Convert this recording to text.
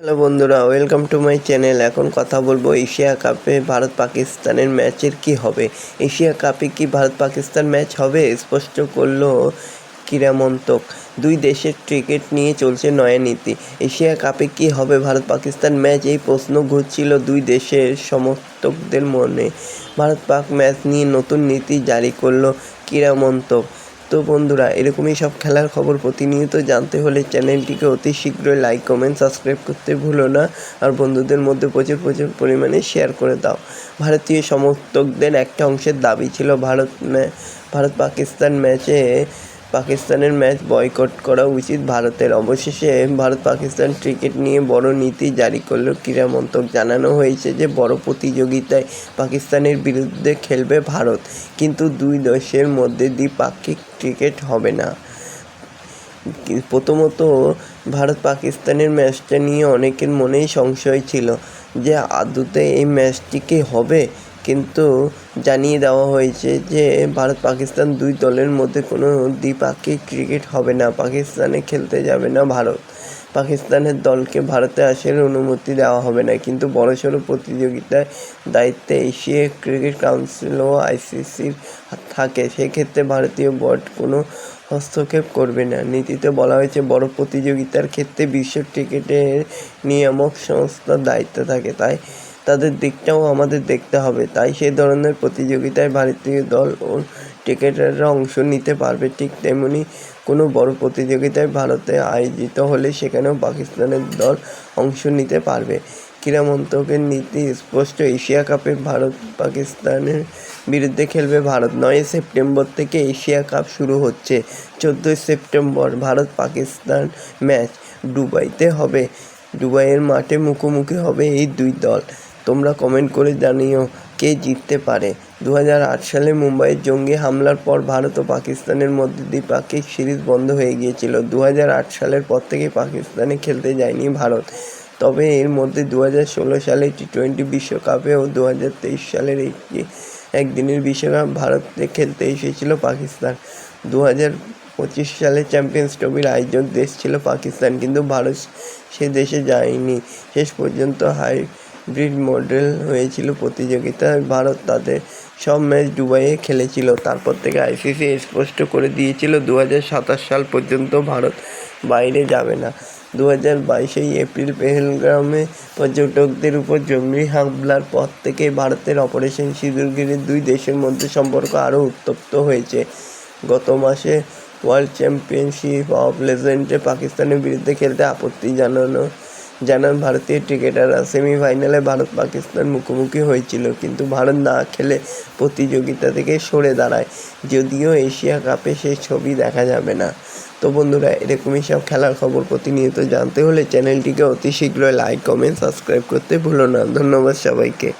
Hello বন্ধুরা, welcome to my channel. এখন কথা বলব এশিয়া কাপে ভারত পাকিস্তানের ম্যাচের কি হবে? এশিয়া কাপে কি ভারত পাকিস্তান ম্যাচ হবে? স্পষ্ট করল ক্রীড়ামন্ত্রক দুই দেশের ক্রিকেট নিয়ে চলছে নয়া নীতি। এশিয়া কাপে কি হবে ভারত পাকিস্তান ম্যাচ? এই প্রশ্ন ঘুরছিল দুই দেশের সমর্থকদের মনে। ভারত পাক ম্যাচ নিয়ে নতুন নীতি জারি করল ক্রীড়ামন্ত্রক তো বন্ধুরা, এরকমই সব খেলার খবর প্রতিনিয়ত জানতে হলে চ্যানেলটিকে অতি শীঘ্রই লাইক কমেন্ট সাবস্ক্রাইব করতে ভুলো না আর বন্ধুদের মধ্যে প্রচুর প্রচুর পরিমাণে শেয়ার করে দাও। ভারতীয় সমর্থকদের একটা অংশের দাবি ছিল, ভারত ভারত পাকিস্তান ম্যাচে পাকিস্তানের ম্যাচ বয়কট করা উচিত ভারতের। অবশেষে ভারত পাকিস্তান ক্রিকেট নিয়ে বড় নীতি জারি করল ক্রীড়া মন্ত্রক জানানো হয়েছে যে, বড় প্রতিযোগিতায় পাকিস্তানের বিরুদ্ধে খেলবে ভারত। কিন্তু দুই দেশের মধ্যে দ্বিপাক্ষিক ক্রিকেট হবে না। প্রথমত, ভারত পাকিস্তানের ম্যাচটা নিয়ে অনেকের মনেই সংশয় ছিল যে, আদতে এই ম্যাচটি কি হবে? কিন্তু জানিয়ে দেওয়া হয়েছে যে ভারত পাকিস্তান দুই দলের মধ্যে কোনো দ্বিপাক্ষিক ক্রিকেট হবে না। পাকিস্তানে খেলতে যাবে না ভারত। পাকিস্তানের দলকে ভারতে আসার অনুমতি দেওয়া হবে না। কিন্তু বড়সড় প্রতিযোগিতার দায়িত্বে এশিয়া ক্রিকেট কাউন্সিল ও আইসিসির থাকে। সেক্ষেত্রে ভারতীয় বোর্ড কোনো হস্তক্ষেপ করবে না। নীতিতে বলা হয়েছে, বড় প্রতিযোগিতার ক্ষেত্রে বিশ্ব ক্রিকেটের নিয়ামক সংস্থার দায়িত্ব থাকে। তাই তাদের দিকটাও আমাদের দেখতে হবে। তাই সেই ধরনের প্রতিযোগিতায় ভারতীয় দল ও ক্রিকেটাররা অংশ নিতে পারবে। ঠিক তেমনি কোনো বড় প্রতিযোগিতায় ভারতে আয়োজিত হলে সেখানেও পাকিস্তানের দল অংশ নিতে পারবে। ক্রীড়া মন্ত্রকের নীতি স্পষ্ট। এশিয়া কাপে ভারত পাকিস্তানের বিরুদ্ধে খেলবে ভারত। নয় সেপ্টেম্বর থেকে এশিয়া কাপ শুরু হচ্ছে। চোদ্দোই সেপ্টেম্বর ভারত পাকিস্তান ম্যাচ দুবাইতে হবে। দুবাইয়ের মাঠে মুখোমুখি হবে এই দুই দল। তোমরা কমেন্ট করে জানিও কে জিততে পারে। দু হাজার আট সালে মুম্বাইয়ের জঙ্গি হামলার পর ভারত ও পাকিস্তানের মধ্যে দ্বিপাক্ষিক সিরিজ বন্ধ হয়ে গিয়েছিল। দু হাজার আট সালের পর থেকে পাকিস্তানে খেলতে যায়নি ভারত। তবে এর মধ্যে দু হাজার ষোলো সালে টি টোয়েন্টি বিশ্বকাপে ও দু হাজার তেইশ সালের একটি একদিনের বিশ্বকাপ ভারতে খেলতে এসেছিল পাকিস্তান। দু পঁচিশ সালে চ্যাম্পিয়ন্স ট্রফির আয়োজক দেশ ছিল পাকিস্তান, কিন্তু ভারত সে দেশে যায়নি। শেষ পর্যন্ত হাইব্রিড মডেল হয়েছিল প্রতিযোগিতা ভারত তাদের সব ম্যাচ দুবাইয়ে খেলেছিল। তারপর থেকে আইসিসি স্পষ্ট করে দিয়েছিল দু সাল পর্যন্ত ভারত বাইরে যাবে না। দু হাজার বাইশেই এপ্রিল পেহেলগ্রামে পর্যটকদের উপর জঙ্গি হামলার পর থেকে ভারতের অপারেশন সিঁদুর সিঁদুরগিরির দুই দেশের মধ্যে সম্পর্ক আরও উত্তপ্ত হয়েছে। গত মাসে ওয়ার্ল্ড চ্যাম্পিয়নশিপ অফ লেজেন্ডে পাকিস্তানের বিরুদ্ধে খেলতে আপত্তি জানানো জানান, ভারতীয় ক্রিকেটাররা সেমিফাইনালে ভারত পাকিস্তান মুখোমুখি হয়েছিল, কিন্তু ভারত না খেলে প্রতিযোগিতা থেকে সরে দাঁড়ায়। যদিও এশিয়া কাপে সেই ছবি দেখা যাবে না। তো বন্ধুরা, এরকমই সব খেলার খবর প্রতিনিয়ত জানতে হলে চ্যানেলটিকে অতি শীঘ্রই লাইক কমেন্ট সাবস্ক্রাইব করতে ভুলো না। ধন্যবাদ সবাইকে।